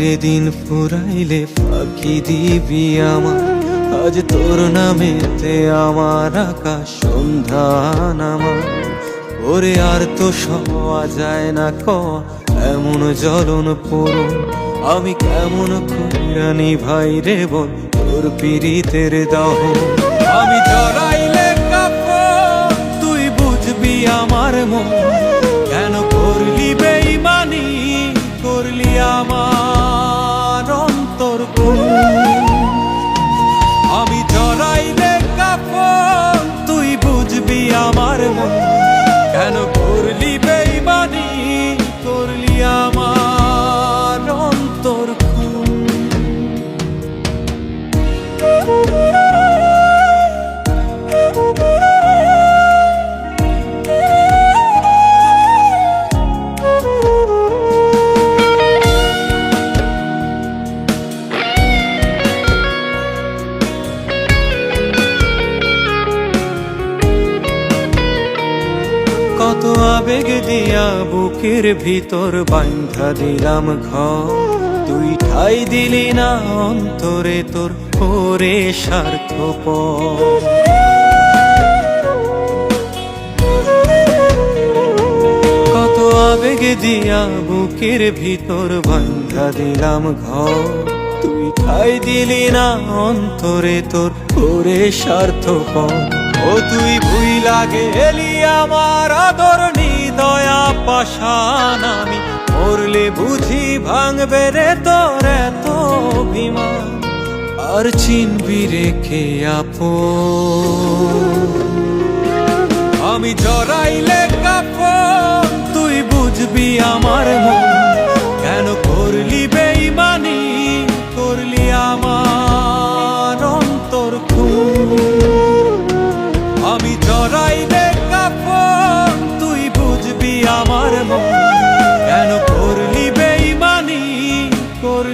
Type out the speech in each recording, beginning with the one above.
রে দিন ফুরাইলে ফাঁকি দিবি আমার আজ তোর নামেতে আমার আকাশ, সন্ধ্যা নামা ওরে আর তো সওয়া যায় না ক, এমন জ্বলন পূরণ আমি কেমন কইরানি ভাই রে বল তোর পীড়িতের দহ। আমি জড়াইলে আবেগ দিয়া বুকের ভিতর বান্ধা দিলাম ঘর। তুই ঠাই দিলি না অন্তরে তোর ওরে স্বার্থ কত আবেগ দিয়া বুকের ভিতর বান্ধা দিলাম ঘর। তুই ঠাই দিলি না অন্তরে তোর ওরে স্বার্থ ও তুই ভুই লাগে এলি আমার আদর পাশান আমি মরলে বুঝি ভাঙবে রে তোর এত অভিমান। আর চিনবি রেখে আপ আমি জড়াইলে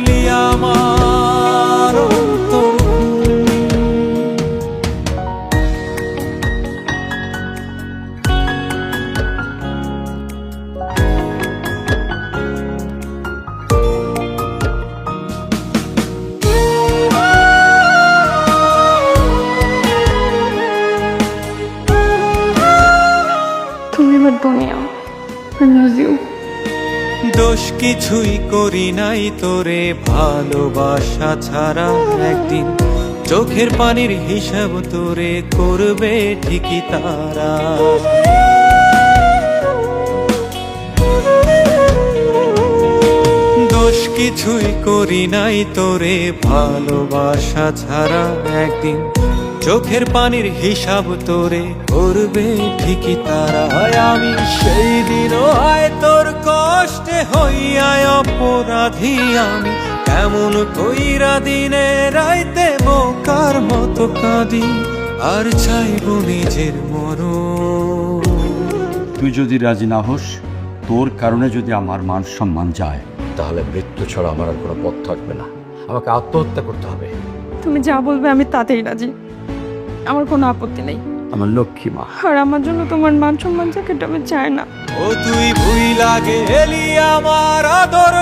করলি আমার। তুমি আমার দুনিয়া আই লাভ ইউ দোষ কিছুই করি নাই তোরে, ভালোবাসা ছাড়া একদিন চোখের পানির হিসাব তোরে করবে ঠিকই তারা। দোষ কিছুই করি নাই তোরে, ভালোবাসা ছাড়া একদিন চোখের পানির হিসাব তোরে করবে ঠিকই তারা। হয় আমি সেই দিনও হয় তোর কষ্টে হইয়ায় অপরাধী আমি। কেমন কইরা দিনে রাইতে বোকার মতো কাঁদি আর চাইব নিজের মরণ। তুই যদি রাজি না হোস তোর কারণে যদি আমার মান সম্মান যায় তাহলে মৃত্যু ছাড়া আমার আর কোনো পথ থাকবে না। আমাকে আত্মহত্যা করতে হবে। তুমি যা বলবে আমি তাতেই রাজি। আমার কোনো আপত্তি নেই। আমার লক্ষ্মী মা। আর আমার জন্য তোমার মান সম্মান যাকে আমি চাই না। ও তুই ভুই লাগে এলি আমার আদর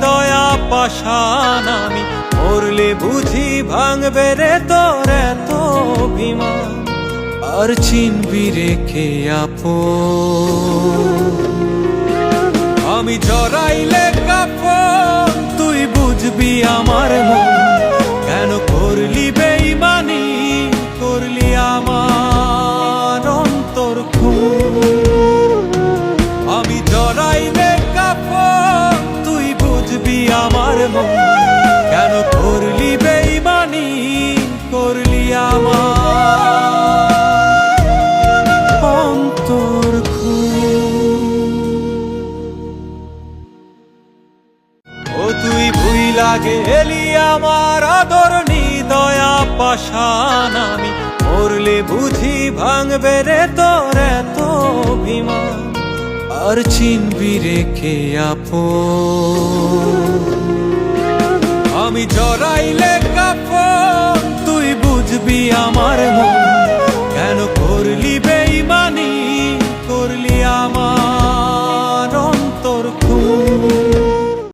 দয়া পাশান আমি। মরলে বুঝি ভাঙবে রে তোর এত অভিমান। আর চিনবি রেখে আপো আমি জড়াইলে কাপড় তুই বুঝবি আমার মন। লাগে এলি আমার আদর দয়া পাশান আমি। মরলে বুঝি ভাঙবে রে তোর এত অভিমান। আর চিনবি রেখে আপ আমি জড়াইলে